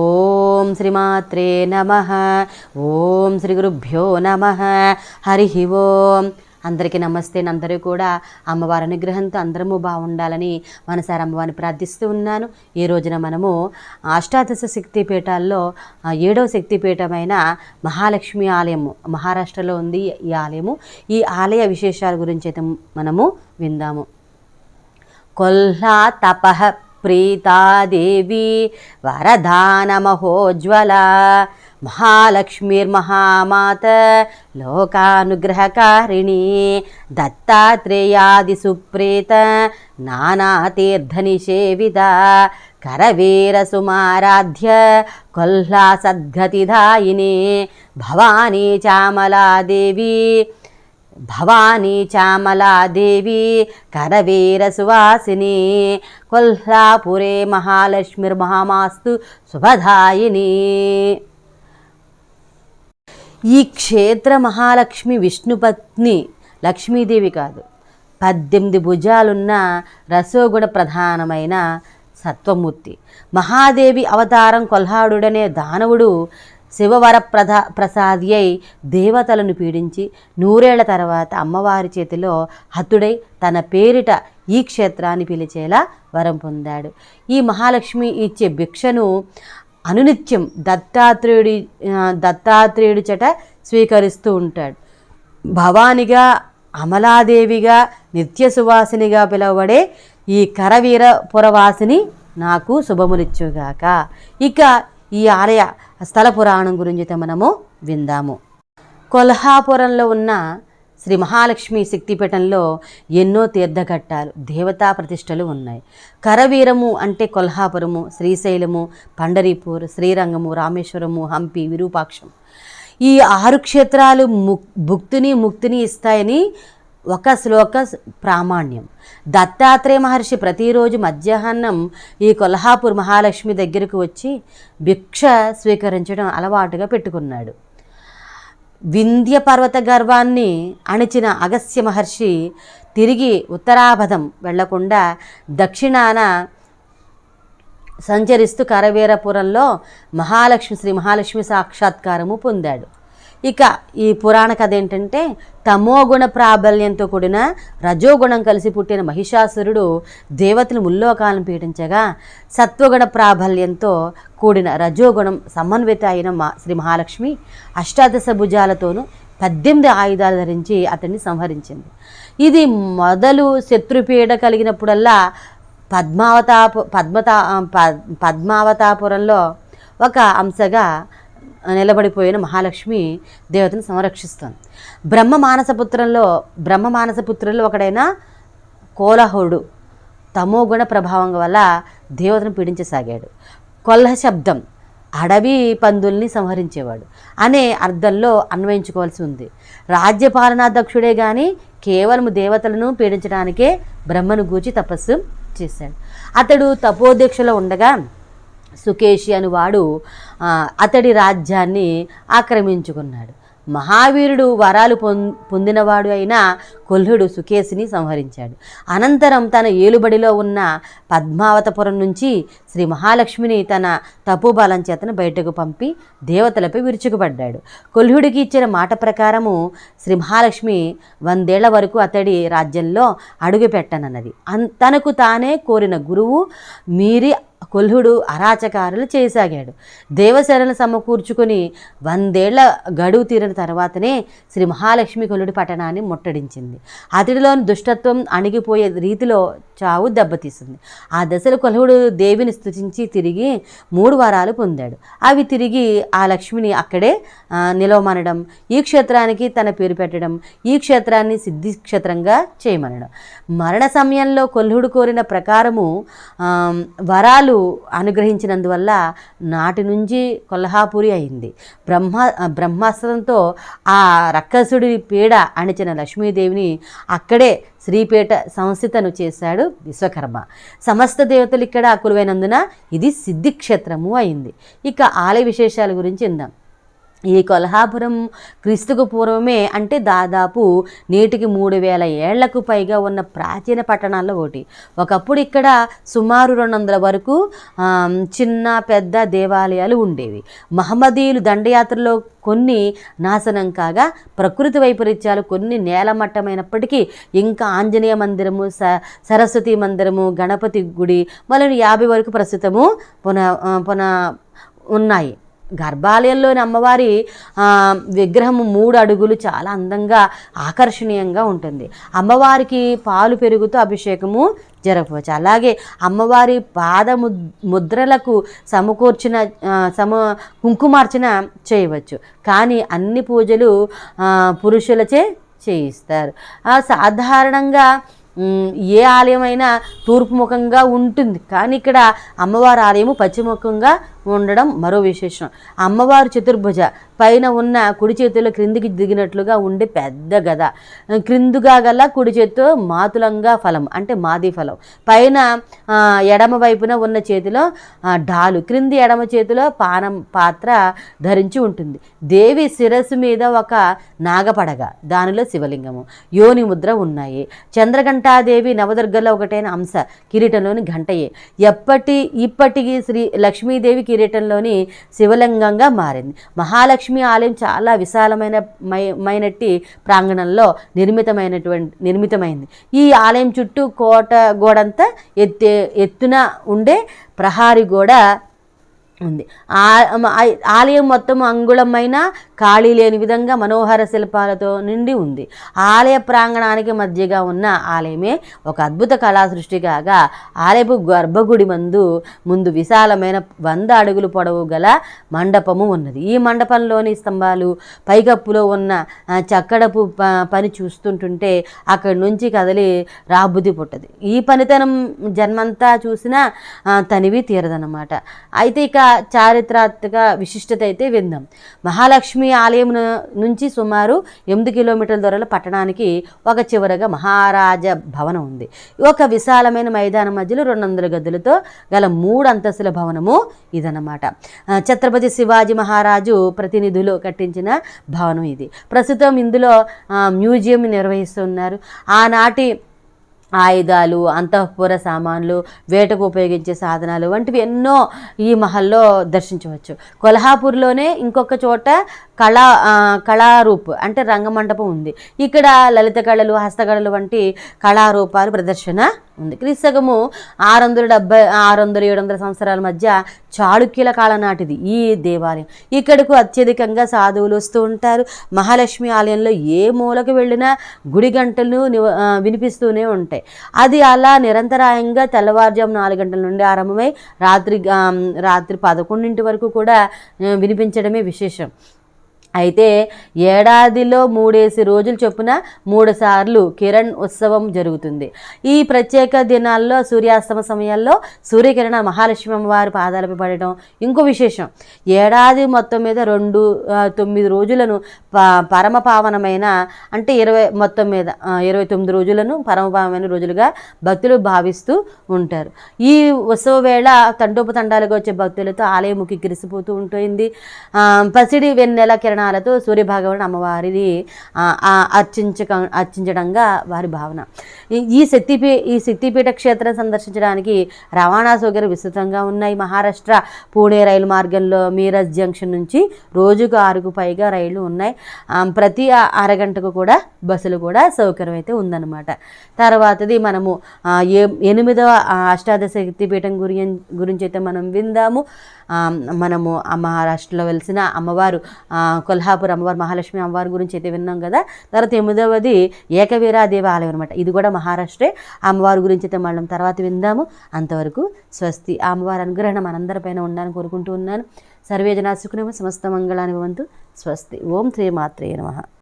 ఓం శ్రీమాత్రే నమ. ఓం శ్రీ గురుభ్యో నమ. హరి ఓం. అందరికీ నమస్తే. అందరూ కూడా అమ్మవారి అనుగ్రహంతో అందరము బాగుండాలని మనసారి అమ్మవారిని ప్రార్థిస్తూ ఉన్నాను. ఈ రోజున మనము అష్టాదశ శక్తి పీఠాల్లో ఏడవ శక్తి పీఠమైన మహాలక్ష్మి ఆలయము మహారాష్ట్రలో ఉంది ఈ ఆలయము. ఈ ఆలయ విశేషాల గురించి అయితే మనము విందాము. కొల్లా తపహ ప్రీతాదేవి వరదానమహోజ్వల మహాలక్ష్మీర్మహామాత లోకానుగ్రహకారిణి దత్తాత్రేయాది సుప్రీత నానాతీర్థనిషేవిత కరవీరసుమారాధ్య కొల్లా సద్గతిదాయిని భవానీ చామలాదేవి భవానీ చామలాదేవి కరవీర సువాసిని కొల్హాపురే మహాలక్ష్మిర్మహామాస్తు శుభదాయిని. ఈ క్షేత్ర మహాలక్ష్మి విష్ణుపత్ని లక్ష్మీదేవి కాదు. పద్దెనిమిది భుజాలున్న రసోగుణ ప్రధానమైన సత్వమూర్తి. మహాదేవి అవతారం కొల్హాడుడనే దానవుడు శివవర ప్రసాద్యై దేవతలను పీడించి నూరేళ్ళ తర్వాత అమ్మవారి చేతిలో హతుడై తన పేరిట ఈ క్షేత్రాన్ని పిలిచేలా వరం పొందాడు. ఈ మహాలక్ష్మి ఇచ్చే భిక్షను అనునిత్యం దత్తాత్రేయుడి దత్తాత్రేయుడి చట స్వీకరిస్తూ ఉంటాడు. భవానిగా అమలాదేవిగా నిత్య సువాసినిగా పిలువబడే ఈ కరవీర పురవాసిని నాకు శుభములిచ్చుగాక ఇక ఈ ఆలయ స్థల పురాణం గురించి అయితే మనము విందాము. కొల్హాపురంలో ఉన్న శ్రీ మహాలక్ష్మి శక్తిపీఠంలో ఎన్నో తీర్థఘట్టాలు దేవతా ప్రతిష్టలు ఉన్నాయి. కరవీరము అంటే కొల్హాపురము శ్రీశైలము పండరీపూర్ శ్రీరంగము రామేశ్వరము హంపి విరూపాక్షం. ఈ ఆరు క్షేత్రాలు ముక్ భుక్తిని ముక్తిని ఇస్తాయని ఒక శ్లోక ప్రామాణ్యం. దత్తాత్రేయ మహర్షి ప్రతిరోజు మధ్యాహ్నం ఈ కొల్హాపూర్ మహాలక్ష్మి దగ్గరకు వచ్చి భిక్ష స్వీకరించడం అలవాటుగా పెట్టుకున్నాడు. వింధ్య పర్వత గర్వాన్ని అణిచిన అగస్త్య మహర్షి తిరిగి ఉత్తరాభదం వెళ్ళకుండా దక్షిణాన సంచరిస్తూ కరవీరపురంలో మహాలక్ష్మి శ్రీ మహాలక్ష్మి సాక్షాత్కారము పొందాడు. ఇక ఈ పురాణ కథ ఏంటంటే తమోగుణ ప్రాబల్యంతో కూడిన రజోగుణం కలిసి పుట్టిన మహిషాసురుడు దేవతలు ముల్లోకాలను పీడించగా సత్వగుణ ప్రాబల్యంతో కూడిన రజోగుణం సమన్విత అయిన మా శ్రీ మహాలక్ష్మి అష్టాదశ భుజాలతోనూ పద్దెనిమిది ఆయుధాలు ధరించి అతన్ని సంహరించింది. ఇది మొదలు శత్రుపీడ కలిగినప్పుడల్లా పద్మావతా పద్మతా పద్మావతాపురంలో ఒక అంశగా నిలబడిపోయిన మహాలక్ష్మి దేవతను సంరక్షిస్తుంది. బ్రహ్మ మానసపుత్రంలో బ్రహ్మ మానసపుత్రంలో ఒకడైన కోలహుడు తమోగుణ ప్రభావం వల్ల దేవతను పీడించసాగాడు. కొల్హ శబ్దం అడవి పందుల్ని సంహరించేవాడు అనే అర్థంలో అన్వయించుకోవాల్సి ఉంది. రాజ్యపాలనాధ్యక్షుడే కానీ కేవలం దేవతలను పీడించడానికే బ్రహ్మను గూర్చి తపస్సు చేశాడు. అతడు తపోదీక్షలో ఉండగా సుకేషి అని వాడు అతడి రాజ్యాన్ని ఆక్రమించుకున్నాడు. మహావీరుడు వరాలు పొం పొందినవాడు అయిన కొల్హుడు సుకేశిని సంహరించాడు. అనంతరం తన ఏలుబడిలో ఉన్న పద్మావతపురం నుంచి శ్రీ మహాలక్ష్మిని తన తపోబలం చేతను బయటకు పంపి దేవతలపై విరుచుకుపడ్డాడు. కొల్హుడికి ఇచ్చిన మాట ప్రకారము శ్రీ మహాలక్ష్మి వందేళ్ళ వరకు అతడి రాజ్యంలో అడుగు పెట్టనన్నది అన్ తనకు తానే కోరిన గురువు మీరి కొల్హుడు అరాచకారులు చేయసాగాడు. దేవసేనలు సమకూర్చుకొని వందేళ్ళ గడువు తీరిన తర్వాతనే శ్రీ మహాలక్ష్మి కొల్లుడి పట్టణాన్ని ముట్టడించింది. అతడిలోని దుష్టత్వం అణిగిపోయే రీతిలో చావు దెబ్బతీసింది. ఆ దశలో కొల్హుడు దేవిని స్తుతించి తిరిగి మూడు వరాలు పొందాడు. అవి తిరిగి ఆ లక్ష్మిని అక్కడే నిలవమనడం ఈ క్షేత్రానికి తన పేరు పెట్టడం ఈ క్షేత్రాన్ని సిద్ధి క్షేత్రంగా చేయమనడం. మరణ సమయంలో కొల్హుడు కోరిన ప్రకారము వరాలు వరాలు అనుగ్రహించినందువల్ల నాటి నుంచి కొల్హాపురి అయింది. బ్రహ్మ బ్రహ్మాస్త్రంతో ఆ రక్కసుడి పీడ అణిచిన లక్ష్మీదేవిని అక్కడే శ్రీపేట సంస్థితను చేశాడు విశ్వకర్మ. సమస్త దేవతలు ఇక్కడ కొలువైనందున ఇది సిద్ధిక్షేత్రము అయింది. ఇక ఆలయ విశేషాల గురించి ఇందాం ఈ కొల్హాపురం క్రీస్తుకు పూర్వమే అంటే దాదాపు నేటికి మూడు వేల ఏళ్ళకు పైగా ఉన్న ప్రాచీన పట్టణాల్లో ఒకటి. ఒకప్పుడు ఇక్కడ సుమారు రెండు వందల వరకు చిన్న పెద్ద దేవాలయాలు ఉండేవి. మహమ్మదీయులు దండయాత్రలో కొన్ని నాశనం కాగా ప్రకృతి వైపరీత్యాలు కొన్ని నేలమట్టమైనప్పటికీ ఇంకా ఆంజనేయ మందిరము స సరస్వతి మందిరము గణపతి గుడి మొదలైన యాభై వరకు ప్రస్తుతము పున పున ఉన్నాయి. గర్భాలయంలోని అమ్మవారి విగ్రహము మూడు అడుగులు చాలా అందంగా ఆకర్షణీయంగా ఉంటుంది. అమ్మవారికి పాలు పెరుగుతూ అభిషేకము జరపవచ్చు. అలాగే అమ్మవారి పాద ముద్రలకు సమకూర్చిన సమ కుంకుమార్చన చేయవచ్చు. కానీ అన్ని పూజలు పురుషులచే చేయిస్తారు. సాధారణంగా ఏ ఆలయమైనా తూర్పు ముఖంగా ఉంటుంది. కానీ ఇక్కడ అమ్మవారి ఆలయము పశ్చిముఖంగా ఉండడం మరో విశేషం. అమ్మవారు చతుర్భుజ. పైన ఉన్న కుడి చేతిలో క్రిందికి దిగినట్లుగా ఉండే పెద్ద గద. క్రిందుగా గల కుడి చేతితో మాతులంగా ఫలం అంటే మాది ఫలం. పైన ఎడమ వైపున ఉన్న చేతిలో డాలు. క్రింది ఎడమ చేతిలో పానం పాత్ర ధరించి ఉంటుంది. దేవి శిరస్సు మీద ఒక నాగపడగ దానిలో శివలింగము. యోని ముద్ర ఉన్నాయి. చంద్రఘంటాదేవి నవదుర్గలో ఒకటైన అంశ కిరీటంలోని ఘంటయే. ఎప్పటి ఇప్పటికీ శ్రీ లక్ష్మీదేవి కిరీటంలోని శివలింగంగా మారింది. మహాలక్ష్మి ఆలయం చాలా విశాలమైన మై- మైనట్టి ప్రాంగణంలో నిర్మితమైనటువంటి నిర్మితమైంది. ఈ ఆలయం చుట్టూ కోట గోడంతా ఎత్తే ఎత్తున ఉండే ప్రహారీ గోడ ఉంది. ఆలయం మొత్తం అంగుళమైన ఖాళీ లేని విధంగా మనోహర శిల్పాలతో నిండి ఉంది. ఆలయ ప్రాంగణానికి మధ్యగా ఉన్న ఆలయమే ఒక అద్భుత కళా సృష్టి కాగా ఆలయపు గర్భగుడి మందు ముందు విశాలమైన వంద అడుగులు పొడవు గల మండపము ఉన్నది. ఈ మండపంలోని స్తంభాలు పైకప్పులో ఉన్న చక్కడపు పని చూస్తుంటుంటే అక్కడి నుంచి కదలి రాబుద్ది పుట్టది. ఈ పనితనం జన్మంతా చూసినా తనివి తీరదన్నమాట. అయితే ఇక చారిత్రాత్మక విశిష్టత అయితే విందాం. మహాలక్ష్మి ఆలయం నుంచి సుమారు ఎనిమిది కిలోమీటర్ల దూరంలో పట్టణానికి ఒక చివరగా మహారాజ భవనం ఉంది. ఒక విశాలమైన మైదానం మధ్యలో రెండు వందల గదులతో గల మూడు అంతస్తుల భవనము ఇదన్నమాట. ఛత్రపతి శివాజీ మహారాజు ప్రతినిధులు కట్టించిన భవనం ఇది. ప్రస్తుతం ఇందులో మ్యూజియం నిర్వహిస్తున్నారు. ఆనాటి ఆయుధాలు అంతఃపుర సామాన్లు వేటకు ఉపయోగించే సాధనాలు వంటివి ఎన్నో ఈ మహల్లో దర్శించవచ్చు. కొల్హాపూర్లోనే ఇంకొక చోట కళా కళారూప్ అంటే రంగమండపం ఉంది. ఇక్కడ లలిత కళలు హస్తకళలు వంటి కళారూపాలు ప్రదర్శన ఉంది. క్రీస్తకము ఆరు వందల డెబ్బై ఆరు వందల ఏడు వందల సంవత్సరాల మధ్య చాళుక్యుల కాలనాటిది ఈ దేవాలయం. ఇక్కడకు అత్యధికంగా సాధువులు వస్తూ ఉంటారు. మహాలక్ష్మి ఆలయంలో ఏ మూలకు వెళ్ళినా గుడి గంటలు వినిపిస్తూనే ఉంటాయి. అది అలా నిరంతరాయంగా తెల్లవారుజాము నాలుగు గంటల నుండి ఆరంభమై రాత్రి రాత్రి పదకొండింటి వరకు కూడా వినిపించడమే విశేషం. అయితే ఏడాదిలో మూడేసి రోజులు చొప్పున మూడు సార్లు కిరణ్ ఉత్సవం జరుగుతుంది. ఈ ప్రత్యేక దినాల్లో సూర్యాస్తమ సమయాల్లో సూర్యకిరణ మహాలక్ష్మి అమ్మవారి పాదాలపై పడటం ఇంకో విశేషం. ఏడాది మొత్తం మీద రెండు తొమ్మిది రోజులను ప పరమ పావనమైన అంటే ఇరవై మొత్తం మీద ఇరవై తొమ్మిది రోజులను పరమపావనమైన రోజులుగా భక్తులు భావిస్తూ ఉంటారు. ఈ ఉత్సవ వేళ తండోపతండాలుగా వచ్చే భక్తులతో ఆలయం ముక్కి గిరిసిపోతూ ఉంటుంది. పసిడి వెన్నెల కిరణాలతో సూర్యభగవాన్ అమ్మవారిని అర్చించక అర్చించడంగా వారి భావన. ఈ- ఈ శక్తిపీ ఈ శక్తిపీఠ క్షేత్రం సందర్శించడానికి రవాణా సౌకర్యం విస్తృతంగా ఉన్నాయి. మహారాష్ట్ర పూణే రైలు మార్గంలో మీరజ్ జంక్షన్ నుంచి రోజుకు ఆరుకు పైగా రైళ్ళు ఉన్నాయి. ప్రతి అరగంటకు కూడా బస్సులు కూడా సౌకర్యం అయితే ఉందన్నమాట. తర్వాతది మనము ఏ ఎనిమిదవ అష్టాదశ శక్తిపీఠం గురి గురించి అయితే మనం విందాము. మనము ఆ మహారాష్ట్రలో వెలిసిన అమ్మవారు కొల్హాపూర్ అమ్మవారు మహాలక్ష్మి అమ్మవారి గురించి అయితే విన్నాం కదా. తర్వాత ఎనిమిదవది ఏకవీరాదేవి ఆలయం అనమాట ఇది కూడా మహారాష్ట్రే. అమ్మవారి గురించి అయితే మళ్ళీ తర్వాత విందాము. అంతవరకు స్వస్తి. ఆ అమ్మవారి అనుగ్రహణం మనందరిపైన ఉండాలని కోరుకుంటూ ఉన్నాను. సర్వే జనా సమస్త మంగళాన్ని భవంతు. స్వస్తి. ఓం శ్రీ మాత్రే నమః.